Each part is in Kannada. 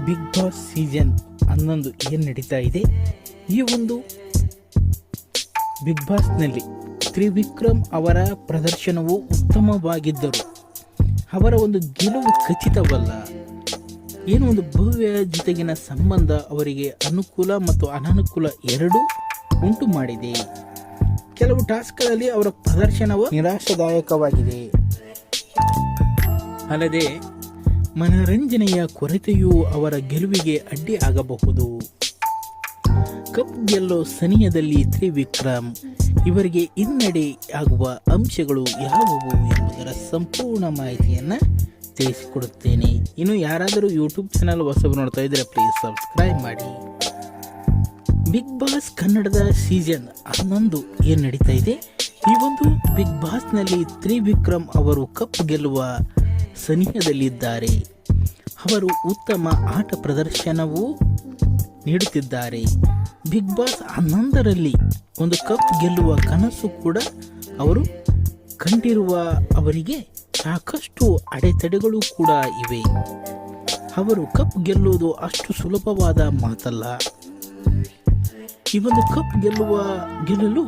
ಬಿಗ್ ಬಾಸ್ ಸೀಸನ್ ಹನ್ನೊಂದು ಏನು ನಡೀತಾ ಇದೆ? ಈ ಒಂದು ಬಿಗ್ ಬಾಸ್ನಲ್ಲಿ ತ್ರಿವಿಕ್ರಮ್ ಅವರ ಪ್ರದರ್ಶನವು ಉತ್ತಮವಾಗಿದ್ದರು ಅವರ ಒಂದು ಗೆಲುವು ಖಚಿತವಲ್ಲ. ಏನು ಒಂದು ಭವ್ಯ ಜೊತೆಗಿನ ಸಂಬಂಧ ಅವರಿಗೆ ಅನುಕೂಲ ಮತ್ತು ಅನಾನುಕೂಲ ಎರಡೂ ಉಂಟು ಮಾಡಿದೆ. ಕೆಲವು ಟಾಸ್ಕ್ಗಳಲ್ಲಿ ಅವರ ಪ್ರದರ್ಶನವು ನಿರಾಶಾದಾಯಕವಾಗಿದೆ. ಅಲ್ಲದೆ ಮನರಂಜನೆಯ ಕೊರತೆಯೂ ಅವರ ಗೆಲುವಿಗೆ ಅಡ್ಡಿ ಆಗಬಹುದು. ಕಪ್ ಗೆಲ್ಲೋ ಸನಿಯದಲ್ಲಿ ತ್ರಿವಿಕ್ರಮ್. ಇವರಿಗೆ ಹಿನ್ನಡೆ ಆಗುವ ಅಂಶಗಳು ಯಾವುವು ಎಂಬುದರ ಸಂಪೂರ್ಣ ಮಾಹಿತಿಯನ್ನು ತಿಳಿಸಿಕೊಡುತ್ತೇನೆ. ಇನ್ನು ಯಾರಾದರೂ ಯೂಟ್ಯೂಬ್ ಚಾನಲ್ ಹೊಸಬರು ನೋಡ್ತಾ ಇದ್ದರೆ ಪ್ಲೀಸ್ ಸಬ್ಸ್ಕ್ರೈಬ್ ಮಾಡಿ. ಬಿಗ್ ಬಾಸ್ ಕನ್ನಡದ ಸೀಸನ್ ಹನ್ನೊಂದು ಏನು ನಡೀತಾ ಇದೆ? ಈ ಒಂದು ಬಿಗ್ ಬಾಸ್ನಲ್ಲಿ ತ್ರಿವಿಕ್ರಮ್ ಅವರು ಕಪ್ ಗೆಲ್ಲುವ ಸನಿಹದಲ್ಲಿದ್ದಾರೆ. ಅವರು ಉತ್ತಮ ಆಟ ಪ್ರದರ್ಶನವೂ ನೀಡುತ್ತಿದ್ದಾರೆ. ಬಿಗ್ ಬಾಸ್ ಹನ್ನೊಂದರಲ್ಲಿ ಒಂದು ಕಪ್ ಗೆಲ್ಲುವ ಕನಸು ಕೂಡ ಅವರು ಕಂಡಿರುವ ಅವರಿಗೆ ಸಾಕಷ್ಟು ಅಡೆತಡೆಗಳು ಕೂಡ ಇವೆ. ಅವರು ಕಪ್ ಗೆಲ್ಲುವುದು ಅಷ್ಟು ಸುಲಭವಾದ ಮಾತಲ್ಲ. ಈ ಒಂದು ಕಪ್ ಗೆಲ್ಲುವ, ಗೆಲ್ಲಲು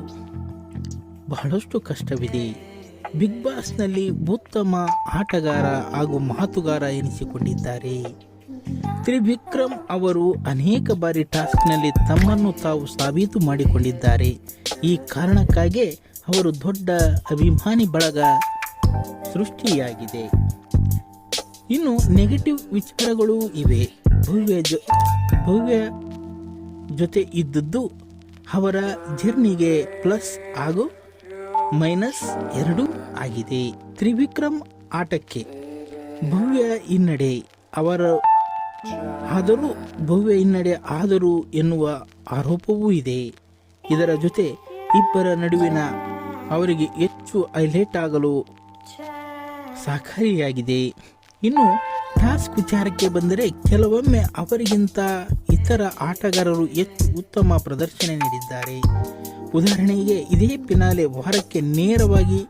ಬಹಳಷ್ಟು ಕಷ್ಟವಿದೆ. ಬಿಗ್ ಬಾಸ್ನಲ್ಲಿ ಉತ್ತಮ ಆಟಗಾರ ಹಾಗೂ ಮಾತುಗಾರ ಎನಿಸಿಕೊಂಡಿದ್ದಾರೆ. ತ್ರಿವಿಕ್ರಮ್ ಅವರು ಅನೇಕ ಬಾರಿ ಟಾಸ್ಕ್ನಲ್ಲಿ ತಮ್ಮನ್ನು ತಾವು ಸಾಬೀತು ಮಾಡಿಕೊಂಡಿದ್ದಾರೆ. ಈ ಕಾರಣಕ್ಕಾಗಿ ಅವರು ದೊಡ್ಡ ಅಭಿಮಾನಿ ಬಳಗ ಸೃಷ್ಟಿಯಾಗಿದೆ. ಇನ್ನು ನೆಗೆಟಿವ್ ವಿಚಾರಗಳು ಇವೆ. ಭವ್ಯ ಜೊ, ಭವ್ಯ ಜೊತೆ ಇದ್ದದ್ದು ಅವರ ಜರ್ನಿಗೆ ಪ್ಲಸ್ ಹಾಗೂ ಮೈನಸ್ ಎರಡು ಆಗಿದೆ. ತ್ರಿವಿಕ್ರಮ್ ಆಟಕ್ಕೆ ಭವ್ಯ ಹಿನ್ನಡೆ ಅವರ ಆದರೂ ಭವ್ಯ ಹಿನ್ನಡೆ ಆದರೂ ಎನ್ನುವ ಆರೋಪವೂ ಇದೆ. ಇದರ ಜೊತೆ ಇಬ್ಬರ ನಡುವಿನ ಅವರಿಗೆ ಹೆಚ್ಚು ಹೈಲೈಟ್ ಆಗಲು ಸಹಕಾರಿಯಾಗಿದೆ. ಇನ್ನು ಟಾಸ್ಕ್ ವಿಚಾರಕ್ಕೆ ಬಂದರೆ ಕೆಲವೊಮ್ಮೆ ಅವರಿಗಿಂತ ಇತರ ಆಟಗಾರರು ಹೆಚ್ಚು ಉತ್ತಮ ಪ್ರದರ್ಶನ ನೀಡಿದ್ದಾರೆ. ಉದಾಹರಣೆಗೆ ಇದೇ ಪಿನಾಲೆ ವಾರಕ್ಕೆ ನೇರವಾಗಿ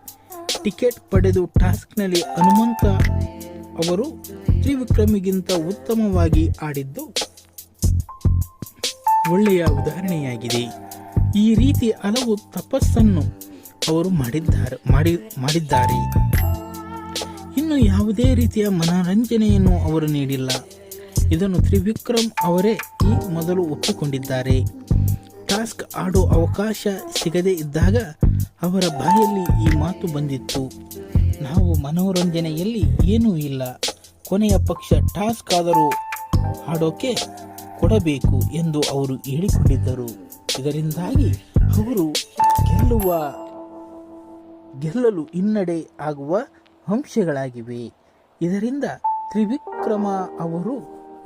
ಟಿಕೆಟ್ ಪಡೆದು ಟಾಸ್ಕ್ನಲ್ಲಿ ಹನುಮಂತ ಅವರು ತ್ರಿವಿಕ್ರಮಿಗಿಂತ ಉತ್ತಮವಾಗಿ ಆಡಿದ್ದು ಒಳ್ಳೆಯ ಉದಾಹರಣೆಯಾಗಿದೆ. ಈ ರೀತಿ ಹಲವು ತಪಸ್ಸನ್ನು ಅವರು ಮಾಡಿದ್ದಾರೆ, ಮಾಡಿ, ಮಾಡಿದ್ದಾರೆ. ಇನ್ನು ಯಾವುದೇ ರೀತಿಯ ಮನರಂಜನೆಯನ್ನು ಅವರು ನೀಡಿಲ್ಲ. ಇದನ್ನು ತ್ರಿವಿಕ್ರಮ್ ಅವರೇ ಈ ಮೊದಲು ಒಪ್ಪಿಕೊಂಡಿದ್ದಾರೆ. ಟಾಸ್ಕ್ ಆಡೋ ಅವಕಾಶ ಸಿಗದೇ ಇದ್ದಾಗ ಅವರ ಬಾಯಲ್ಲಿ ಈ ಮಾತು ಬಂದಿತ್ತು. ನಾವು ಮನೋರಂಜನೆಯಲ್ಲಿ ಏನೂ ಇಲ್ಲ. ಕೊನೆಯ ಪಕ್ಷ ಟಾಸ್ಕ್ ಆದರೂ ಆಡೋಕೆ ಕೊಡಬೇಕು ಎಂದು ಅವರು ಹೇಳಿಕೊಂಡಿದ್ದರು. ಇದರಿಂದಾಗಿ ಅವರು ಗೆಲ್ಲುವ, ಗೆಲ್ಲಲು ಹಿನ್ನಡೆ ಆಗುವ ಅಂಶಗಳಾಗಿವೆ. ಇದರಿಂದ ತ್ರಿವಿಕ್ರಮ ಅವರು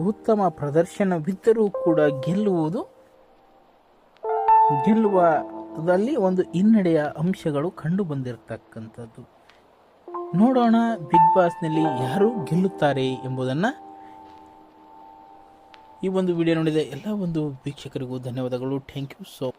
ಉತ್ತಮ ಪ್ರದರ್ಶನವಿದ್ದರೂ ಕೂಡ ಗೆಲ್ಲುವುದು ಗೆಲ್ಲುವದಲ್ಲಿ ಒಂದು ಹಿನ್ನಡೆಯ ಅಂಶಗಳು ಕಂಡು ಬಂದಿರತಕ್ಕಂಥದ್ದು. ನೋಡೋಣ ಬಿಗ್ ಬಾಸ್ನಲ್ಲಿ ಯಾರು ಗೆಲ್ಲುತ್ತಾರೆ ಎಂಬುದನ್ನು. ಈ ಒಂದು ವಿಡಿಯೋ ನೋಡಿದ ಎಲ್ಲ ಒಂದು ವೀಕ್ಷಕರಿಗೂ ಧನ್ಯವಾದಗಳು. Thank you so